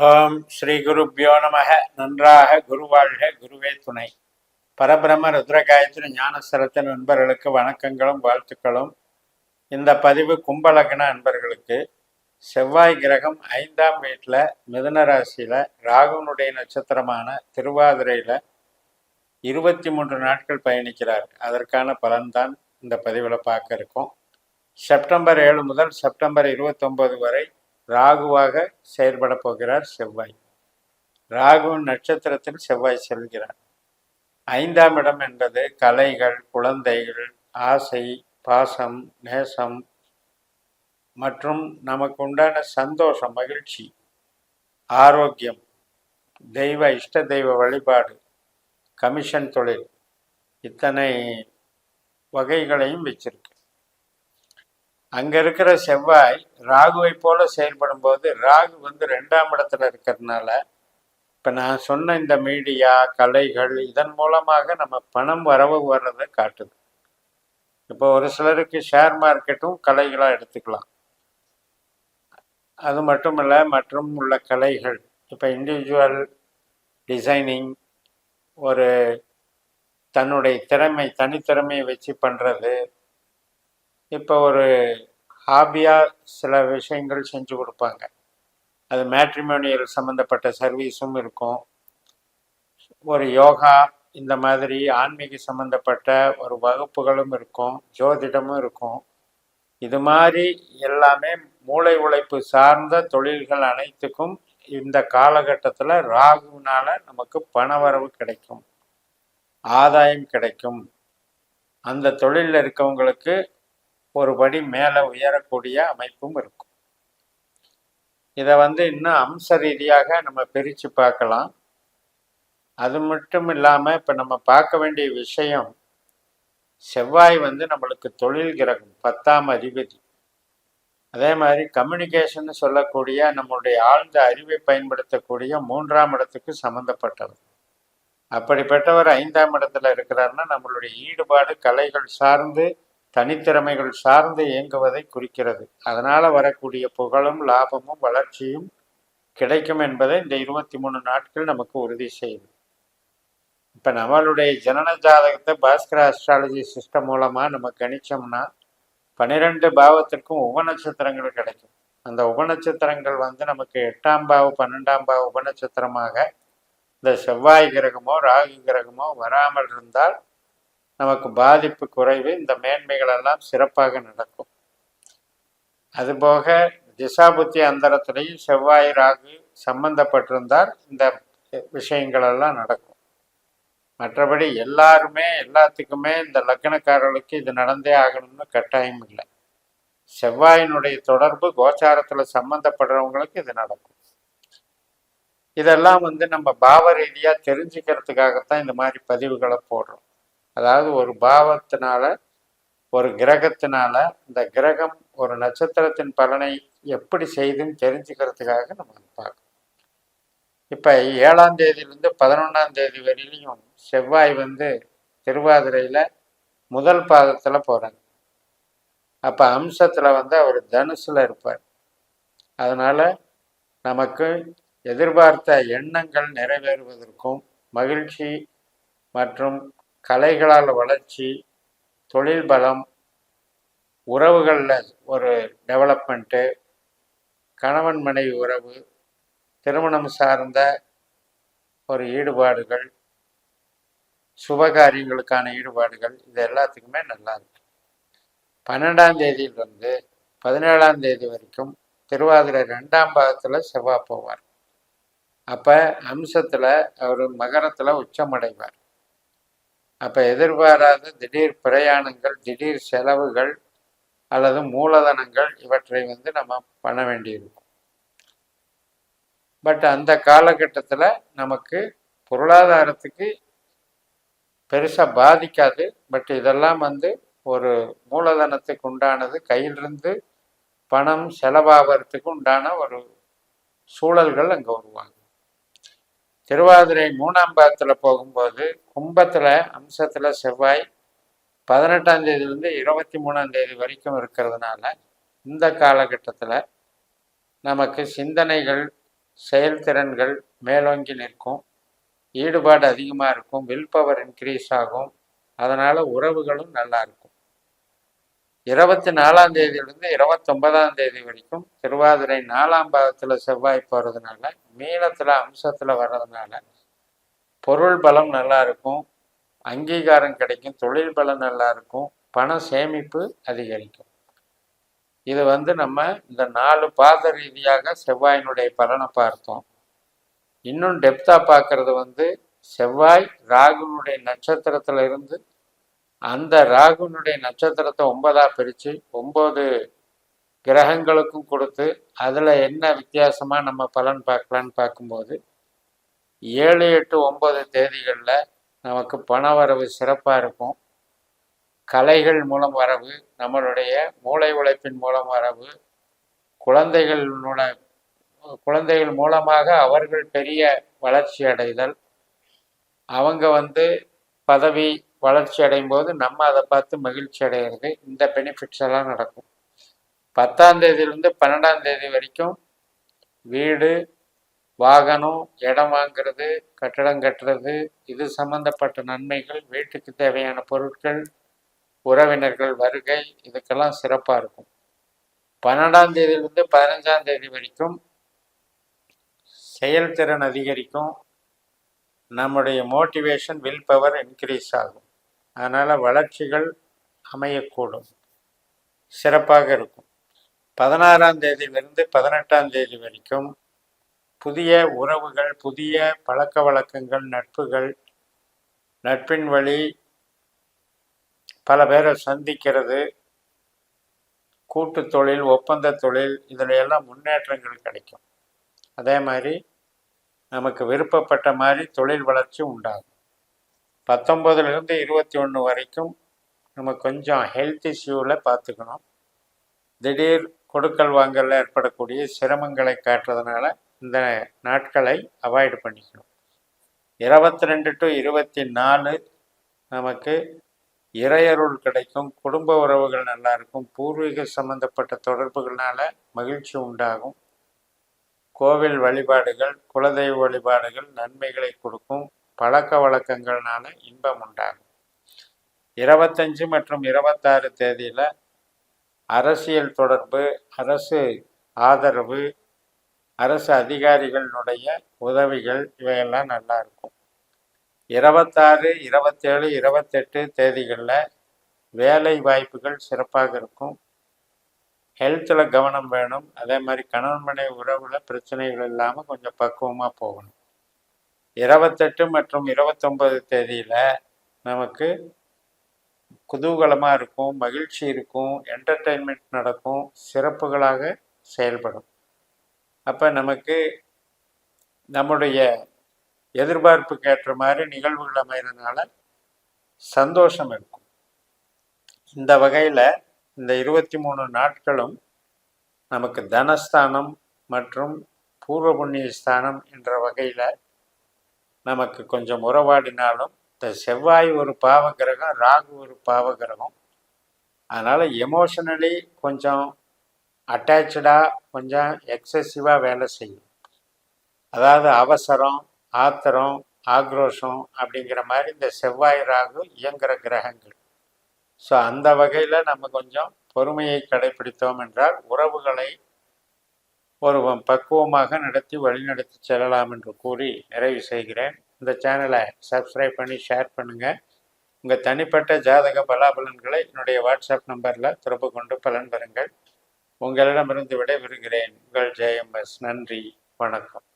ஓம் ஸ்ரீ குருப்பியோ நமக. நன்றாக குருவாழ்க குருவே துணை. பரபிரம ருத்ரகாயத்ரி ஞானஸ்தலத்தின் நண்பர்களுக்கு வணக்கங்களும் வாழ்த்துக்களும். இந்த பதிவு கும்பலக்ன நண்பர்களுக்கு செவ்வாய் கிரகம் ஐந்தாம் வீட்டில் மிதன ராசியில் ராகுனுடைய நட்சத்திரமான திருவாதிரையில் இருபத்தி மூன்று நாட்கள் பயணிக்கிறார். அதற்கான பலன்தான் இந்த பதிவில் பார்க்க இருக்கோம். செப்டம்பர் ஏழு முதல் செப்டம்பர் இருபத்தொம்பது வரை ராகுவாக செயல்பட போகிறார் செவ்வாய். ராகுவின் நட்சத்திரத்தில் செவ்வாய் செல்கிறார். ஐந்தாம் இடம் என்பது கலைகள் குழந்தைகள் ஆசை பாசம் நேசம் மற்றும் நமக்கு உண்டான சந்தோஷம் மகிழ்ச்சி ஆரோக்கியம் தெய்வ இஷ்ட தெய்வ வழிபாடு கமிஷன் தொழில் இத்தனை வகைகளையும் வச்சிருக்கு. அங்க இருக்கிற செவ்வாய் ராகுவை போல செயல்படும் போது ராகு வந்து ரெண்டாம் இடத்துல இருக்கிறதுனால இப்ப நான் சொன்ன இந்த மீடியா கலைகள் இதன் மூலமாக நம்ம பணம் வரவு வர்றதை காட்டுது. இப்போ ஒரு சிலருக்கு ஷேர் மார்க்கெட்டும் கலைகளாக எடுத்துக்கலாம். அது மட்டும் இல்லை மற்றும் உள்ள கலைகள். இப்போ இண்டிவிஜுவல் டிசைனிங் ஒரு தன்னுடைய திறமை தனித்திறமையை வச்சு பண்ணுறது இப்போ ஒரு ஹாபியாக சில விஷயங்கள் செஞ்சு கொடுப்பாங்க. அது மேட்ரிமோனியல் சம்மந்தப்பட்ட சர்வீஸும் இருக்கும். ஒரு யோகா இந்த மாதிரி ஆன்மீக சம்மந்தப்பட்ட ஒரு வகுப்புகளும் இருக்கும். ஜோதிடமும் இருக்கும். இது மாதிரி எல்லாமே மூளை உழைப்பு சார்ந்த தொழில்கள் அனைத்துக்கும் இந்த காலகட்டத்தில் ராகுனால நமக்கு பணவரவு கிடைக்கும். ஆதாயம் கிடைக்கும். அந்த தொழிலில் இருக்கவங்களுக்கு ஒரு படி மேலே உயரக்கூடிய அமைப்பும் இருக்கும். இதை வந்து இன்னும் அம்ச ரீதியாக நம்ம பிரித்து பார்க்கலாம். அது மட்டும் இல்லாமல் இப்போ நம்ம பார்க்க வேண்டிய விஷயம் செவ்வாய் வந்து நம்மளுக்கு தொழில் கிரகம் பத்தாம் அதிபதி. அதே மாதிரி கம்யூனிகேஷன் சொல்லக்கூடிய நம்மளுடைய ஆழ்ந்த அறிவை பயன்படுத்தக்கூடிய மூன்றாம் இடத்துக்கு சம்மந்தப்பட்டவர் அப்படிப்பட்டவர் ஐந்தாம் இடத்துல இருக்கிறாருன்னா நம்மளுடைய ஈடுபாடு கலைகள் சார்ந்து தனித்திறமைகள் சார்ந்து இயங்குவதை குறிக்கிறது. அதனால் வரக்கூடிய புகழும் லாபமும் வளர்ச்சியும் கிடைக்கும் என்பதை இந்த இருபத்தி மூணு நாட்கள் நமக்கு உறுதி செய்யுது. இப்போ நம்மளுடைய ஜனன ஜாதகத்தை பாஸ்கர அஸ்ட்ராலஜி சிஸ்டம் மூலமா நம்ம கணிச்சோம்னா பன்னிரெண்டு பாவத்திற்கும் உபநட்சத்திரங்கள் கிடைக்கும். அந்த உபநட்சத்திரங்கள் வந்து நமக்கு எட்டாம் பாவு பன்னெண்டாம் பாவ உபநட்சத்திரமாக இந்த செவ்வாய் கிரகமோ ராகு கிரகமோ வராமல் இருந்தால் நமக்கு பாதிப்பு குறைவு இந்த மேன்மைகள் எல்லாம் சிறப்பாக நடக்கும். அதுபோக திசாபுத்தி அந்தரத்திலையும் செவ்வாய் ராகு சம்பந்தப்பட்டிருந்தால் இந்த விஷயங்கள் எல்லாம் நடக்கும். மற்றபடி எல்லாருமே எல்லாத்துக்குமே இந்த லக்னக்காரர்களுக்கு இது நடந்தே ஆகணும்னு கட்டாயம் இல்லை. செவ்வாயினுடைய தொடர்பு கோச்சாரத்தில் சம்மந்தப்படுறவங்களுக்கு இது நடக்கும். இதெல்லாம் வந்து நம்ம பாவ ரீதியாக தெரிஞ்சுக்கிறதுக்காகத்தான் இந்த மாதிரி பதிவுகளை போடுறோம். அதாவது ஒரு பாவத்தினால ஒரு கிரகத்தினால இந்த கிரகம் ஒரு நட்சத்திரத்தின் பலனை எப்படி செய்துன்னு தெரிஞ்சுக்கிறதுக்காக நம்ம பார்க்கணும். இப்போ ஏழாம் தேதியிலேருந்து பதினொன்றாம் தேதி வரையிலையும் செவ்வாய் வந்து திருவாதிரையில் முதல் பாதத்தில் போகிறாங்க அப்போ அம்சத்தில் வந்து அவர் தனுசில் இருப்பார். அதனால் நமக்கு எதிர்பார்த்த எண்ணங்கள் நிறைவேறுவதற்கும் மகிழ்ச்சி மற்றும் கலைகளால் வளர்ச்சி தொழில் பலம் உறவுகளில் ஒரு டெவலப்மெண்ட்டு கணவன் மனைவி உறவு திருமணம் சார்ந்த ஒரு ஈடுபாடுகள் சுபகாரியங்களுக்கான ஈடுபாடுகள் இது எல்லாத்துக்குமே நல்லா இருக்கு. பன்னெண்டாம் தேதியிலிருந்து பதினேழாம் தேதி வரைக்கும் திருவாதிரை ரெண்டாம் பாகத்தில் செவ்வாய் போவார். அப்போ அம்சத்தில் அவர் மகரத்தில் உச்சமடைவார். அப்போ எதிர்பாராத திடீர் பிரயாணங்கள் திடீர் செலவுகள் அல்லது மூலதனங்கள் இவற்றை வந்து நம்ம பண்ண வேண்டியிருக்கும். பட் அந்த காலகட்டத்தில் நமக்கு பொருளாதாரத்துக்கு பெருசாக பாதிக்காது. பட் இதெல்லாம் வந்து ஒரு மூலதனத்துக்கு உண்டானது கையிலிருந்து பணம் செலவாகிறதுக்கு உண்டான ஒரு சூழல்கள் அங்கே உருவாகும் திருவாதிரை மூணாம் பாதத்தில் போகும்போது கும்பத்தில் அம்சத்தில் செவ்வாய் பதினெட்டாம் தேதியிலேருந்து இருபத்தி மூணாம் தேதி வரைக்கும் இருக்கிறதுனால இந்த காலகட்டத்தில் நமக்கு சிந்தனைகள் செயல்திறன்கள் மேலோங்கி நிற்கும். ஈடுபாடு அதிகமாக இருக்கும். வில் பவர் இன்க்ரீஸ் ஆகும். அதனால் உறவுகளும் நல்லா இருக்கும். இருபத்தி நாலாம் தேதியிலிருந்து இருபத்தொன்பதாம் தேதி வரைக்கும் திருவாதிரை நாலாம் பாகத்தில் செவ்வாய் போகிறதுனால மீனத்தில் அம்சத்தில் வர்றதுனால பொருள் பலம் நல்லா இருக்கும் அங்கீகாரம் கிடைக்கும் தொழில் பலம் நல்லா இருக்கும் பண சேமிப்பு அதிகரிக்கும். இது வந்து நம்ம இந்த நாலு பாத ரீதியாக செவ்வாயினுடைய பலனை பார்த்தோம். இன்னும் டெப்தா பார்க்கறது வந்து செவ்வாய் ராகுனுடைய நட்சத்திரத்துல இருந்து அந்த ராகுனுடைய நட்சத்திரத்தை ஒன்பதா பிரித்து ஒம்பது கிரகங்களுக்கும் கொடுத்து அதில் என்ன வித்தியாசமாக நம்ம பலன் பார்க்கலான்னு பார்க்கும்போது ஏழு எட்டு ஒம்பது தேதிகளில் நமக்கு பண வரவு சிறப்பாக இருக்கும். கலைகள் மூலம் வரவு நம்மளுடைய மூளை உழைப்பின் மூலம் வரவு குழந்தைகளோட குழந்தைகள் மூலமாக அவர்கள் பெரிய வளர்ச்சி அடைதல் அவங்க வந்து பதவி வளர்ச்சி அடையும் போது நம்ம அதை பார்த்து மகிழ்ச்சி அடைகிறது இந்த பெனிஃபிட்ஸ் எல்லாம் நடக்கும். பத்தாம் தேதியிலேருந்து பன்னெண்டாம் தேதி வரைக்கும் வீடு வாகனம் இடம் வாங்கிறது கட்டடம் கட்டுறது இது சம்பந்தப்பட்ட நன்மைகள் வீட்டுக்கு தேவையான பொருட்கள் உறவினர்கள் வருகை இதுக்கெல்லாம் சிறப்பாக இருக்கும். பன்னெண்டாம் தேதியிலிருந்து பதினஞ்சாம் தேதி வரைக்கும் செயல்திறன் அதிகரிக்கும். நம்முடைய மோட்டிவேஷன் வில் பவர் இன்க்ரீஸ் ஆகும். அதனால் வளர்ச்சிகள் அமையக்கூடும். சிறப்பாக இருக்கும். பதினாறாம் தேதியிலிருந்து பதினெட்டாம் தேதி வரைக்கும் புதிய உறவுகள் புதிய பழக்க வழக்கங்கள் நட்புகள் நட்பின் வழி பல பேரை சந்திக்கிறது. கூட்டு தொழில் ஒப்பந்த தொழில் இதில் எல்லாம் முன்னேற்றங்கள் கிடைக்கும். அதே மாதிரி நமக்கு விருப்பப்பட்ட மாதிரி தொழில் வளர்ச்சி உண்டாகும். பத்தொம்பதுலேருந்து இருபத்தி ஒன்று வரைக்கும் நம்ம கொஞ்சம் ஹெல்த் இஷ்யூவில் பார்த்துக்கணும். திடீர் கொடுக்கல் வாங்கலில் ஏற்படக்கூடிய சிரமங்களை காட்டுறதுனால இந்த நாட்களை அவாய்டு பண்ணிக்கணும். இருபத்தி ரெண்டு டு இருபத்தி நாலு நமக்கு இறையருள் கிடைக்கும் குடும்ப உறவுகள் நல்லா இருக்கும் பூர்வீக சம்பந்தப்பட்ட தொடர்புகளால் மகிழ்ச்சி உண்டாகும். கோவில் வழிபாடுகள் குலதெய்வ வழிபாடுகள் நன்மைகளை கொடுக்கும். பழக்க வழக்கங்கள்னால இன்பம் உண்டாகும். இருபத்தஞ்சு மற்றும் இருபத்தாறு தேதியில் அரசியல் தொடர்பு அரசு ஆதரவு அரசு அதிகாரிகளினுடைய உதவிகள் இவையெல்லாம் நல்லா இருக்கும். இருபத்தாறு இருபத்தேழு இருபத்தெட்டு தேதிகளில் வேலை வாய்ப்புகள் சிறப்பாக இருக்கும். ஹெல்த்தில் கவனம் வேணும். அதே மாதிரி கணவன் மனை உறவில் பிரச்சனைகள் இல்லாமல் கொஞ்சம் பக்குவமாக போகணும். இருபத்தெட்டு மற்றும் இருபத்தொம்பது தேதியில் நமக்கு குதூகலமாக இருக்கும் மகிழ்ச்சி இருக்கும் என்டர்டெயின்மெண்ட் நடக்கும் சிறப்புகளாக செயல்படும். அப்போ நமக்கு நம்முடைய எதிர்பார்ப்புக்கு ஏற்ற மாதிரி நிகழ்வுகள் அமைகிறதுனால சந்தோஷம் இருக்கும். இந்த வகையில் இந்த இருபத்தி மூணு நாட்களும் நமக்கு தனஸ்தானம் மற்றும் பூர்வ புண்ணிய ஸ்தானம் என்ற வகையில் நமக்கு கொஞ்சம் உறவாடினாலும் இந்த செவ்வாய் ஒரு பாவ கிரகம் ராகு ஒரு பாவ கிரகம் அதனால் எமோஷனலி கொஞ்சம் அட்டாச்சாக கொஞ்சம் எக்ஸசிவாக வேலை செய்யும். அதாவது அவசரம் ஆத்திரம் ஆக்ரோஷம் அப்படிங்கிற மாதிரி இந்த செவ்வாய் ராகு இயங்குகிற கிரகங்கள். ஸோ அந்த வகையில் நம்ம கொஞ்சம் பொறுமையை கடைபிடித்தோம் என்றால் உறவுகளை ஒரு பக்குவமாக நடத்தி வழிநடத்தி செல்லலாம் என்று கூறி நிறைவு செய்கிறேன். இந்த சேனலை சப்ஸ்கிரைப் பண்ணி ஷேர் பண்ணுங்கள் உங்கள் தனிப்பட்ட ஜாதக பலாபலன்களை என்னுடைய வாட்ஸ்அப் நம்பரில் தொடர்பு கொண்டு பலன் பெறுங்கள். உங்களிடமிருந்து விடைபெறுகிறேன். உங்கள் ஜெயம் எஸ். நன்றி. வணக்கம்.